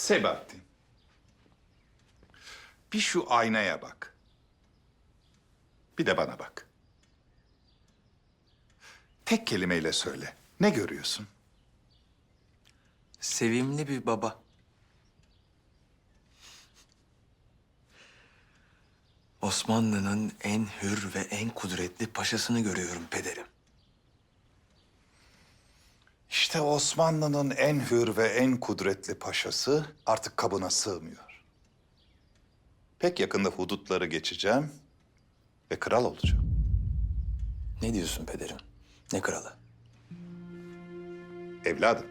Sebahattin. Bir şu aynaya bak. Bir de bana bak. Tek kelimeyle söyle. Ne görüyorsun? Sevimli bir baba. Osmanlı'nın en hür ve en kudretli paşasını görüyorum pederim. İşte Osmanlı'nın en hür ve en kudretli paşası artık kabına sığmıyor. Pek yakında hudutları geçeceğim ve kral olacağım. Ne diyorsun pederim? Ne kralı? Evladım.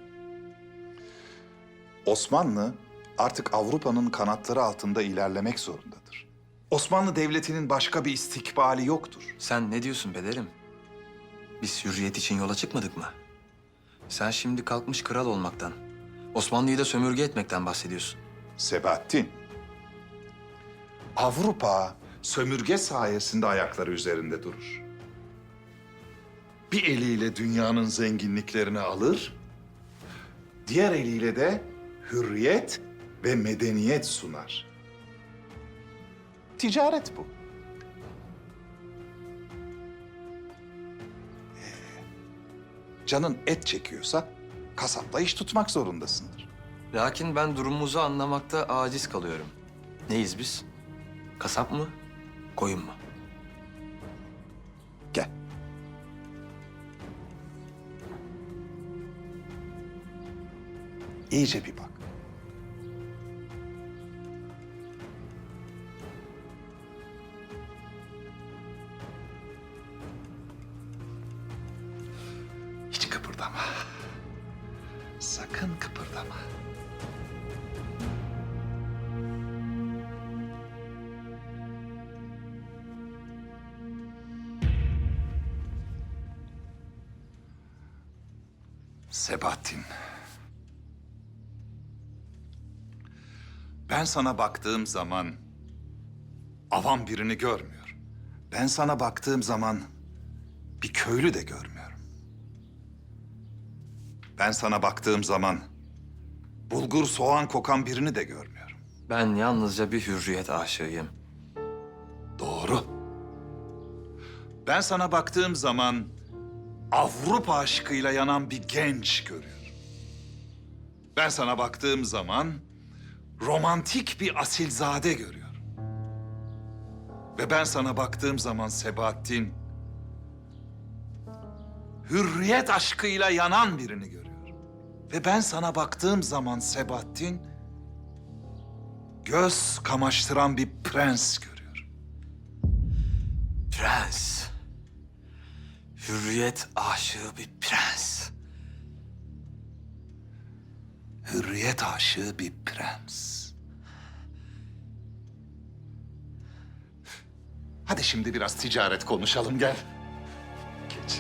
Osmanlı artık Avrupa'nın kanatları altında ilerlemek zorundadır. Osmanlı Devleti'nin başka bir istikbali yoktur. Sen ne diyorsun pederim? Biz hürriyet için yola çıkmadık mı? Sen şimdi kalkmış kral olmaktan, Osmanlı'yı da sömürge etmekten bahsediyorsun. Sebahattin. Avrupa sömürge sayesinde ayakları üzerinde durur. Bir eliyle dünyanın zenginliklerini alır, diğer eliyle de hürriyet ve medeniyet sunar. Ticaret bu. Canın et çekiyorsa kasapla iş tutmak zorundasındır. Lakin ben durumumuzu anlamakta aciz kalıyorum. Neyiz biz? Kasap mı? Koyun mu? Gel. İyice bir bak. Sakın kıpırdama. Sebahattin. Ben sana baktığım zaman avam birini görmüyorum. Ben sana baktığım zaman bir köylü de görmüyorum. Ben sana baktığım zaman bulgur soğan kokan birini de görmüyorum. Ben yalnızca bir hürriyet aşığıyım. Doğru. Ben sana baktığım zaman Avrupa aşkıyla yanan bir genç görüyorum. Ben sana baktığım zaman romantik bir asilzade görüyorum. Ve ben sana baktığım zaman Sebahattin hürriyet aşkıyla yanan birini görüyorum. Ve ben sana baktığım zaman Sebahattin göz kamaştıran bir prens görüyorum. Prens. Hürriyet aşığı bir prens. hürriyet aşığı bir prens. Hadi şimdi biraz ticaret konuşalım gel.